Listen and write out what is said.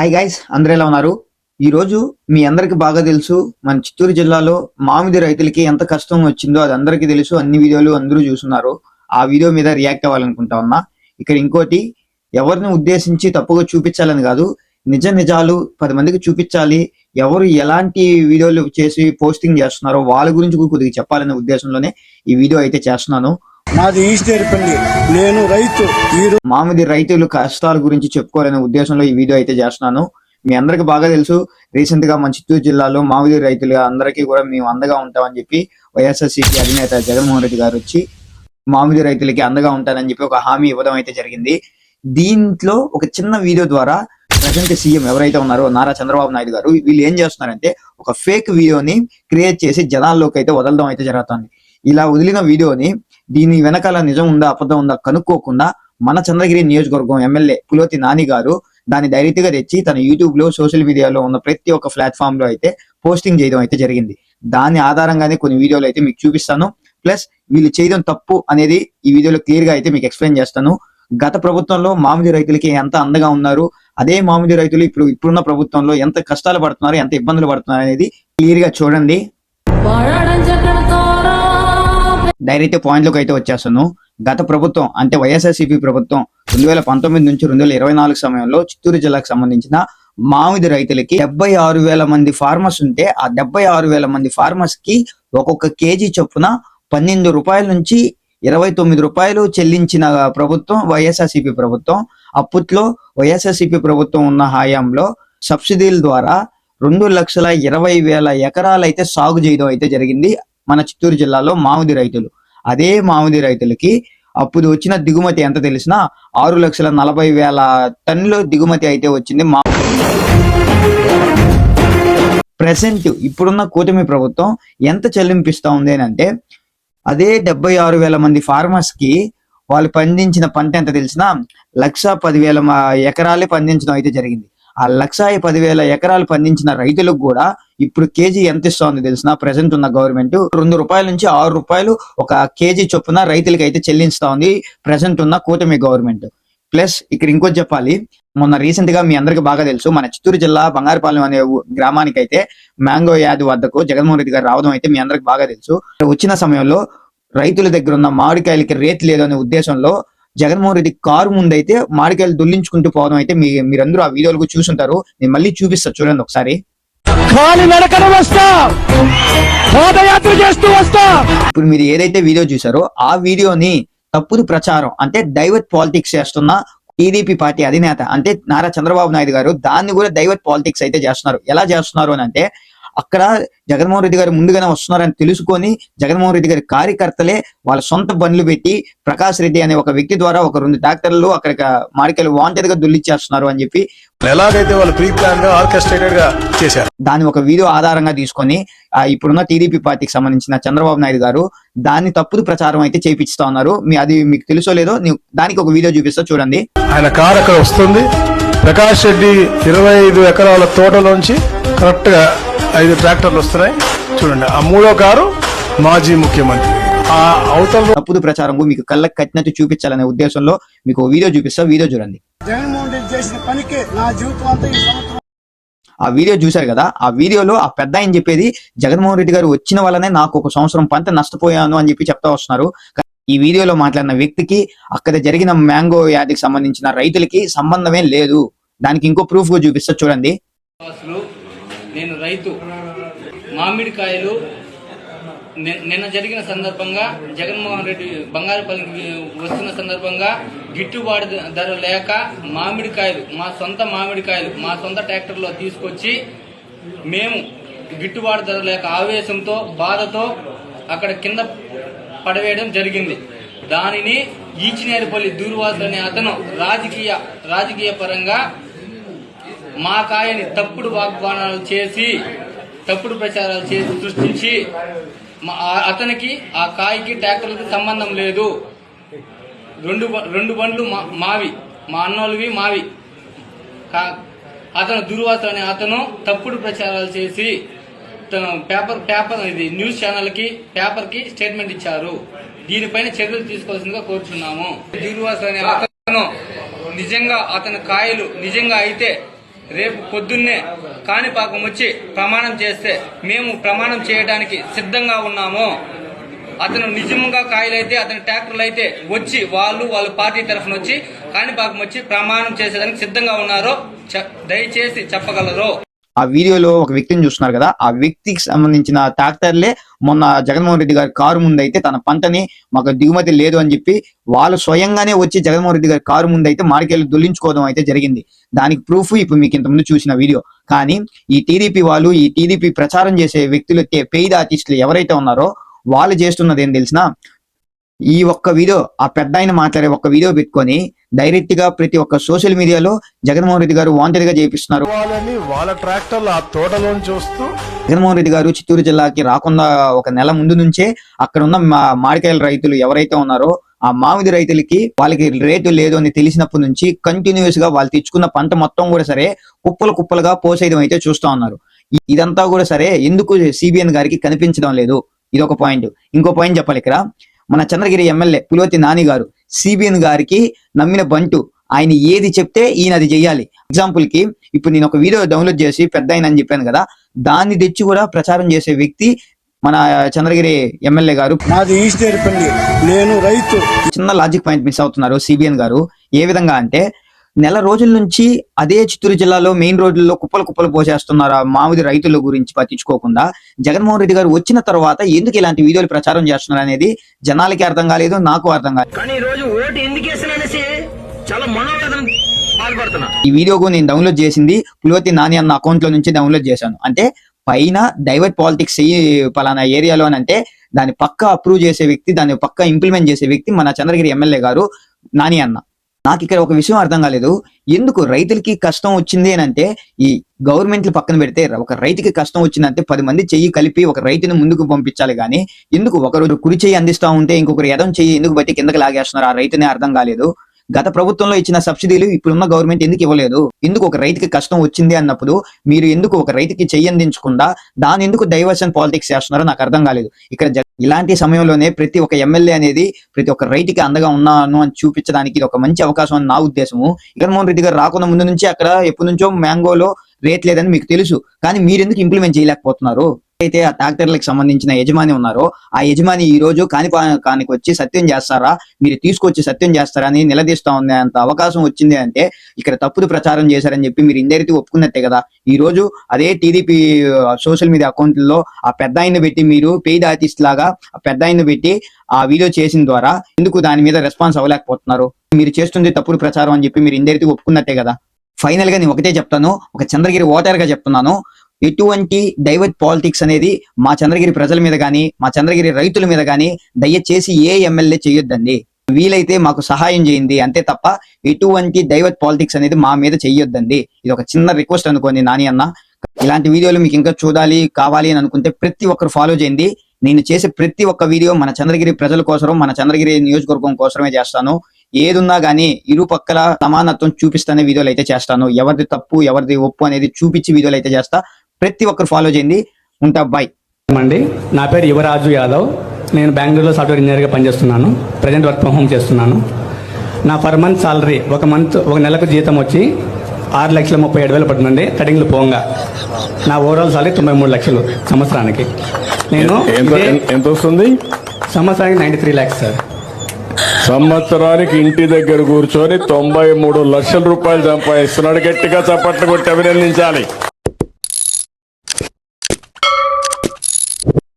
Hi guys అందరూ ఎలా ఉన్నారు? ఈ రోజు మీ అందరికి బాగా తెలుసు మన చిత్తూరు జిల్లాలో మామిడి రైతులకి ఎంత కష్టం వచ్చిందో అది అందరికీ తెలుసు. అన్ని వీడియోలు అందరూ చూస్తున్నారు. ఆ వీడియో మీద రియాక్ట్ అవ్వాలనుకుంటా ఉన్నా. ఇక్కడ ఇంకోటి ఎవరిని ఉద్దేశించి తప్పుగా చూపించాలని కాదు నిజ నిజాలు పది మందికి చూపించాలి. ఎవరు ఎలాంటి వీడియోలు చేసి పోస్టింగ్ చేస్తున్నారో వాళ్ళ గురించి కూడా కొద్దిగా చెప్పాలనే ఉద్దేశంలోనే ఈ వీడియో అయితే చేస్తున్నాను. నాది ఈస్టేరుపల్లి నేను రైతు. ఈ మామిడి రైతులు కష్టాల గురించి చెప్పుకోవాలనే ఉద్దేశంలో ఈ వీడియో అయితే చేస్తున్నాను. మీ అందరికి బాగా తెలుసు. రీసెంట్గా మన చిత్తూరు జిల్లాలో మామిడి రైతులు అందరికీ కూడా మేము అండగా ఉంటామని చెప్పి వైఎస్ఆర్సీపీ అధినేత జగన్మోహన్ రెడ్డి గారు వచ్చి మామిడి రైతులకి అండగా ఉంటానని చెప్పి ఒక హామీ ఇవ్వడం అయితే జరిగింది. దీంట్లో ఒక చిన్న వీడియో ద్వారా ప్రజెంట్ సీఎం ఎవరైతే ఉన్నారో నారా చంద్రబాబు నాయుడు గారు వీళ్ళు ఏం చేస్తున్నారంటే ఒక ఫేక్ వీడియోని క్రియేట్ చేసి జనాల్లోకి అయితే వదలడం అయితే జరుగుతుంది. ఇలా వదిలిన వీడియోని దీని వెనకాల నిజం ఉందా అబద్ధం ఉందా కనుక్కోకుండా మన చంద్రగిరి నియోజకవర్గం ఎమ్మెల్యే పులోతి నాని గారు దాన్ని ధైర్యంగా తెచ్చి తన యూట్యూబ్లో సోషల్ మీడియాలో ఉన్న ప్రతి ఒక్క ప్లాట్ఫామ్లో అయితే పోస్టింగ్ చేయడం అయితే జరిగింది. దాని ఆధారంగానే కొన్ని వీడియోలు అయితే మీకు చూపిస్తాను. ప్లస్ వీళ్ళు చేయడం తప్పు అనేది ఈ వీడియోలో క్లియర్గా అయితే మీకు ఎక్స్ప్లెయిన్ చేస్తాను. గత ప్రభుత్వంలో మామిడి రైతులకి ఎంత అండగా ఉన్నారు అదే మామిడి రైతులు ఇప్పుడు ఇప్పుడున్న ప్రభుత్వంలో ఎంత కష్టాలు పడుతున్నారు ఎంత ఇబ్బందులు పడుతున్నారు అనేది క్లియర్గా చూడండి డైరెక్ట్ పాయింట్లోకి అయితే వచ్చేస్తాను. గత ప్రభుత్వం అంటే వైఎస్ఆర్సీపీ ప్రభుత్వం రెండు వేల పంతొమ్మిది నుంచి రెండు వేల ఇరవై నాలుగు సమయంలో చిత్తూరు జిల్లాకు సంబంధించిన మామిడి రైతులకి డెబ్బై ఆరు వేల మంది ఫార్మర్స్ ఉంటే ఆ డెబ్బై ఆరు వేల మంది ఫార్మర్స్కి ఒక్కొక్క కేజీ చొప్పున పన్నెండు రూపాయల నుంచి ఇరవై తొమ్మిది రూపాయలు చెల్లించిన ప్రభుత్వం వైఎస్ఆర్సీపీ ప్రభుత్వం. అప్పట్లో వైఎస్ఆర్సీపీ ప్రభుత్వం ఉన్న హయాంలో సబ్సిడీల ద్వారా రెండు లక్షల ఇరవై వేల ఎకరాలు అయితే సాగు చేయడం అయితే జరిగింది. మన చిత్తూరు జిల్లాలో మామిడి రైతులు. అదే మామిడి రైతులకి అప్పుడు వచ్చిన దిగుమతి ఎంత తెలిసినా ఆరు లక్షల నలభై వేల టన్నులు దిగుమతి అయితే వచ్చింది మా ప్రెసెంట్ ఇప్పుడున్న కూటమి ప్రభుత్వం ఎంత చెల్లింపిస్తూ ఉంది అంటే అదే డెబ్బై ఆరు వేల మంది ఫార్మర్స్కి వాళ్ళు పండించిన పంట ఎంత తెలిసినా లక్ష పదివేల ఎకరాలే పండించడం అయితే జరిగింది. ఆ లక్ష పదివేల ఎకరాలు పండించిన రైతులకు కూడా ఇప్పుడు కేజీ ఎంత ఇస్తోంది తెలిసిన? ప్రెసెంట్ ఉన్న గవర్నమెంట్ రెండు రూపాయల నుంచి ఆరు రూపాయలు ఒక కేజీ చొప్పున రైతులకి అయితే చెల్లిస్తా ఉంది ప్రెసెంట్ ఉన్న కూటమి గవర్నమెంట్. ప్లస్ ఇక్కడ ఇంకోటి చెప్పాలి మొన్న రీసెంట్గా మీ అందరికి బాగా తెలుసు మన చిత్తూరు జిల్లా బంగారుపాలెం అనే గ్రామానికి అయితే మ్యాంగో యాది వద్దకు జగన్మోహన్ రెడ్డి గారు రావడం అయితే మీ అందరికి బాగా తెలుసు. వచ్చిన సమయంలో రైతుల దగ్గర ఉన్న మామిడికాయలకి రేట్ లేదు అనే ఉద్దేశంలో జగన్మోహన్ రెడ్డి కారు ముందైతే మామిడికాయలు దొల్లించుకుంటూ పోవడం అయితే మీ మీరందరూ ఆ వీడియోలు కూడా చూసుంటారు. నేను మళ్ళీ చూపిస్తా చూడండి ఒకసారి. ఇప్పుడు మీరు ఏదైతే వీడియో చూసారో ఆ వీడియోని తప్పుడు ప్రచారం అంటే డైవర్ట్ పాలిటిక్స్ చేస్తున్న టీడీపీ పార్టీ అధినేత అంటే నారా చంద్రబాబు నాయుడు గారు దాన్ని కూడా డైవర్ట్ పాలిటిక్స్ అయితే చేస్తున్నారు. ఎలా చేస్తున్నారు అని అంటే అక్కడ జగన్మోహన్ రెడ్డి గారు ముందుగానే వస్తున్నారని తెలుసుకొని జగన్మోహన్ రెడ్డి గారి కార్యకర్తలే వాళ్ళ సొంత బండ్లు పెట్టి ప్రకాష్ రెడ్డి అనే ఒక వ్యక్తి ద్వారా ఒక రెండు ట్రాక్టర్లు అక్కడికి మాడికలు వాంటెడ్గా దుల్లిచ్చేస్తున్నారు అని చెప్పి ఎలాగైతే వాళ్ళు ప్రీ ప్లాన్గా ఆర్కెస్ట్రేటెడ్గా చేశారు. దాన్ని ఒక వీడియో ఆధారంగా తీసుకొని ఇప్పుడున్న టీడీపీ పార్టీకి సంబంధించిన చంద్రబాబు నాయుడు గారు దాన్ని తప్పుడు ప్రచారం అయితే చేపిస్తా ఉన్నారు. మీ అది మీకు తెలుసో లేదో దానికి ఒక వీడియో చూపిస్తా చూడండి. ఆయన కార్ అక్కడ వస్తుంది. ప్రకాష్ రెడ్డి ఇరవై ఐదు ఎకరాల తోటలోంచి కరెక్ట్గా ఐదు ట్రాక్టర్లు వస్తున్నాయి. చూడండి ఆ మూడో కారు మాజీ ముఖ్యమంత్రి. ఆ అవతల తప్పుడు ప్రచారం మీకు కళ్ళకి కట్టినట్టు చూపించాలనే ఉద్దేశంలో మీకు వీడియో చూపిస్తా వీడియో చూడండి. జగన్మోహన్ రెడ్డి చేసిన పనికి నా జీవితం అంతా ఈ సంవత్సరం. ఆ వీడియో చూశారు కదా ఆ వీడియోలో ఆ పెద్ద ఆయన చెప్పేది జగన్మోహన్ రెడ్డి గారు వచ్చిన వల్లనే నాకు ఒక సంవత్సరం పంట నష్టపోయాను అని చెప్పి చెప్తా వస్తున్నారు. ఈ వీడియోలో మాట్లాడిన వ్యక్తికి అక్కడ జరిగిన మ్యాంగో వ్యాధికి సంబంధించిన రైతులకి సంబంధమే లేదు. దానికి ఇంకో ప్రూఫ్ చూపిస్తా చూడండి. నేను రైతు. మామిడికాయలు నిన్న జరిగిన సందర్భంగా జగన్మోహన్ రెడ్డి బంగారుపల్లికి వస్తున్న సందర్భంగా గిట్టుబాటు ధర లేక మామిడికాయలు మా సొంత మామిడికాయలు మా సొంత ట్రాక్టర్లో తీసుకొచ్చి మేము గిట్టుబాటు ధర లేక ఆవేశంతో బాధతో అక్కడ కింద పడవేయడం జరిగింది. దానిని ఈచినేరుపల్లి దూర్వాసులు అనే అతను రాజకీయ రాజకీయ పరంగా మా కాయని తప్పుడు వాగ్దానాలు చేసి తప్పుడు ప్రచారాలు చేసి సృష్టించి మా- అతనికి ఆ కాయకి ట్రాక్టర్లకి సంబంధం లేదు. రెండు బ- రెండు బండ్లు మావి. మా అన్నోళ్ళవి మావి. అతను దుర్వాస అనే అతను తప్పుడు ప్రచారాలు చేసి తను పేపర్ పేపర్ ఇది న్యూస్ ఛానల్కి పేపర్కి స్టేట్మెంట్ ఇచ్చారు. దీనిపైన చర్యలు తీసుకోవాల్సిందిగా కోరుచున్నాము. దుర్వాస అనే అతను నిజంగా అతని కాయలు నిజంగా అయితే రేపు పొద్దున్నే కాణిపాకం వచ్చి ప్రమాణం చేస్తే మేము ప్రమాణం చేయడానికి సిద్ధంగా ఉన్నాము. అతను నిజంగా కాయలైతే అతని ట్రాక్టర్లు అయితే వచ్చి వాళ్ళు వాళ్ళ పార్టీ తరఫున వచ్చి కాణిపాకం వచ్చి ప్రమాణం చేసేదానికి సిద్ధంగా ఉన్నారో దయచేసి చెప్పగలరు. ఆ వీడియోలో ఒక వ్యక్తిని చూస్తున్నారు కదా. ఆ వ్యక్తికి సంబంధించిన ట్రాక్టర్లే మొన్న జగన్మోహన్ రెడ్డి గారి కారు ముందు అయితే తన పంటని మాకు దిగుమతి లేదు అని చెప్పి వాళ్ళు స్వయంగానే వచ్చి జగన్మోహన్ రెడ్డి గారి కారు ముందు అయితే మార్కెట్లు దొల్లించుకోవడం అయితే జరిగింది. దానికి ప్రూఫ్ ఇప్పుడు మీకు ఇంతకుముందు చూసిన వీడియో. కానీ ఈ టీడీపీ వాళ్ళు ఈ టీడీపీ ప్రచారం చేసే వ్యక్తులు పెయిడ్ ఆర్టిస్టులు ఎవరైతే ఉన్నారో వాళ్ళు చేస్తున్నది ఏం తెలిసినా ఈ ఒక్క వీడియో ఆ పెద్ద ఆయన మాట్లాడే ఒక్క వీడియో పెట్టుకొని డైరెక్ట్గా ప్రతి ఒక్క సోషల్ మీడియాలో జగన్మోహన్ రెడ్డి గారు వాంటెడ్గా చేపిస్తున్నారు వాళ్ళ ట్రాక్టర్లు ఆ తోటలోని చూస్తూ జగన్మోహన్ రెడ్డి గారు చిత్తూరు జిల్లాకి రాకుండా ఒక నెల ముందు నుంచే అక్కడ ఉన్న మామిడికాయల రైతులు ఎవరైతే ఉన్నారో ఆ మామిడి రైతులకి వాళ్ళకి రేటు లేదు అని తెలిసినప్పటి నుంచి కంటిన్యూస్గా వాళ్ళు తెచ్చుకున్న పంట మొత్తం కూడా సరే కుప్పలు కుప్పలుగా పోసేయడం అయితే చూస్తా ఉన్నారు. ఇదంతా కూడా సరే ఎందుకు సిబిఎన్ గారికి కనిపించడం లేదు? ఇది ఒక పాయింట్. ఇంకో పాయింట్ చెప్పాలి ఇక్కడ. మన చంద్రగిరి ఎమ్మెల్యే పులివతి నాని గారు సిబిఎన్ గారికి నమ్మిన బంటు. ఆయన ఏది చెప్తే ఈయన అది చెయ్యాలి. ఎగ్జాంపుల్కి ఇప్పుడు నేను ఒక వీడియో డౌన్లోడ్ చేసి పెద్ద అని చెప్పాను కదా దాన్ని తెచ్చి కూడా ప్రచారం చేసే వ్యక్తి మన చంద్రగిరి ఎమ్మెల్యే గారు. ఈస్టేరిపల్లి నేను రైతు. చిన్న లాజిక్ పాయింట్ మిస్ అవుతున్నారు సిబిఎన్ గారు. ఏ విధంగా అంటే నెల రోజుల నుంచి అదే చిత్తూరు జిల్లాలో మెయిన్ రోడ్లలో కుప్పలు కుప్పలు పోసేస్తున్నారు ఆ మామిడి రైతుల గురించి పట్టించుకోకుండా. జగన్మోహన్ రెడ్డి గారు వచ్చిన తర్వాత ఎందుకు ఇలాంటి వీడియోలు ప్రచారం చేస్తున్నారు అనేది జనాలకి అర్థం కాలేదు నాకు అర్థం కాలేదు. కానీ ఈ రోజు ఓటు ఎందుకు వేసాననేసి చాలా మనోవేదన బాధపడుతున్నా ఈ వీడియోకు నేను డౌన్లోడ్ చేసింది పులివతి నాని అన్న అకౌంట్లో నుంచి డౌన్లోడ్ చేశాను. అంటే పైన డైవర్ట్ పాలిటిక్స్ పలానా ఏరియాలో అని అంటే దాన్ని పక్క అప్రూవ్ చేసే వ్యక్తి దాన్ని పక్క ఇంప్లిమెంట్ చేసే వ్యక్తి మన చంద్రగిరి ఎమ్మెల్యే గారు నాని అన్న. నాకు ఇక్కడ ఒక విషయం అర్థం కాలేదు. ఎందుకు రైతులకి కష్టం వచ్చింది అని అంటే ఈ గవర్నమెంట్లు పక్కన పెడితే ఒక రైతుకి కష్టం వచ్చిందంటే పది మంది చెయ్యి కలిపి ఒక రైతుని ముందుకు పంపించాలి కానీ ఎందుకు ఒకరు కుడి చెయ్యి అందిస్తా ఉంటే ఇంకొకరు ఎడం చెయ్యి ఎందుకు బట్టి కిందకి లాగేస్తున్నారు? ఆ రైతునే అర్థం కాలేదు. గత ప్రభుత్వంలో ఇచ్చిన సబ్సిడీలు ఇప్పుడున్న గవర్నమెంట్ ఎందుకు ఇవ్వలేదు? ఎందుకు ఒక రైతుకి కష్టం వచ్చింది అన్నప్పుడు మీరు ఎందుకు ఒక రైతుకి చెయ్యందించకుండా దాని ఎందుకు డైవర్షన్ పాలిటిక్స్ చేస్తున్నారో నాకు అర్థం కాలేదు. ఇక్కడ ఇలాంటి సమయంలోనే ప్రతి ఒక్క ఎమ్మెల్యే అనేది ప్రతి ఒక్క రైతుకి అండగా ఉన్నాను అని చూపించడానికి ఇది ఒక మంచి అవకాశం అని నా ఉద్దేశము. జగన్మోహన్ రెడ్డి గారు రాకుండా ముందు నుంచి అక్కడ ఎప్పటి నుంచో మ్యాంగోలో రేట్ లేదని మీకు తెలుసు. కానీ మీరు ఎందుకు ఇంప్లిమెంట్ చేయలేకపోతున్నారు? అయితే ఆ ట్రాక్టర్లకు సంబంధించిన యజమాని ఉన్నారో ఆ యజమాని ఈ రోజు కాణిపాకానికి వచ్చి సత్యం చేస్తారా? మీరు తీసుకొచ్చి సత్యం చేస్తారా అని నిలదీస్తా ఉంది అంత అవకాశం వచ్చింది అంటే ఇక్కడ తప్పుడు ప్రచారం చేశారని చెప్పి మీరు ఇండైరెక్ట్ ఒప్పుకున్నట్టే కదా? ఈ రోజు అదే టీడీపీ సోషల్ మీడియా అకౌంట్లలో ఆ పెద్ద ఆయన పెట్టి మీరు పెయిడ్ ఆర్టిస్ట్ లాగా ఆ పెద్ద ఆయన పెట్టి ఆ వీడియో చేసిన ద్వారా ఎందుకు దాని మీద రెస్పాన్స్ అవ్వలేకపోతున్నారు? మీరు చేస్తుంది తప్పుడు ప్రచారం అని చెప్పి మీరు ఇండైరెక్ట్ ఒప్పుకున్నట్టే కదా? ఫైనల్గా నేను ఒకటే చెప్తాను ఒక చంద్రగిరి ఓటర్గా చెప్తున్నాను. ఎటువంటి డైవర్ట్ పాలిటిక్స్ అనేది మా చంద్రగిరి ప్రజల మీద కానీ మా చంద్రగిరి రైతుల మీద కానీ దయచేసి ఏ ఎమ్మెల్యే చేయొద్దండి. వీలైతే మాకు సహాయం చేయండి. అంతే తప్ప ఎటువంటి డైవర్ట్ పాలిటిక్స్ అనేది మా మీద చేయొద్దండి ఇది ఒక చిన్న రిక్వెస్ట్ అనుకోండి నాని అన్న. ఇలాంటి వీడియోలు మీకు ఇంకా చూడాలి కావాలి అని అనుకుంటే ప్రతి ఒక్కరు ఫాలో చేయండి. నేను చేసే ప్రతి ఒక్క వీడియో మన చంద్రగిరి ప్రజల కోసం మన చంద్రగిరి నియోజకవర్గం కోసమే చేస్తాను. ఏదున్నా గానీ ఇరు పక్కల సమానత్వం చూపిస్తానే వీడియోలు అయితే చేస్తాను. ఎవరిది తప్పు ఎవరిది ఒప్పు అనేది చూపించి వీడియోలు అయితే చేస్తా. ప్రతి ఒక్కరు ఫాలో చేయండి. ఉంటా బాయ్ అండి నా పేరు యువరాజు యాదవ్. నేను బెంగళూరులో సాఫ్ట్వేర్ ఇంజనీర్గా పనిచేస్తున్నాను. ప్రజెంట్ వర్క్ ఫ్రమ్ హోమ్ చేస్తున్నాను. నా పర్ మంత్ సాలరీ ఒక మంత్ ఒక నెలకు జీతం వచ్చి ఆరు లక్షల ముప్పై ఏడు వేలు పడుతుందండి. కటింగ్లు పోంగా. నా ఓవరాల్ సాలరీ తొంభై మూడు లక్షలు సంవత్సరానికి. నేను ఎంత వస్తుంది? సంవత్సరానికి నైంటీ త్రీ ల్యాక్స్ సార్ సంవత్సరానికి ఇంటి దగ్గర కూర్చొని తొంభై మూడు లక్షల రూపాయలు సంపాదిస్తున్నాడు. గట్టిగా చప్పట్లు కొట్టి అభినందించాలి.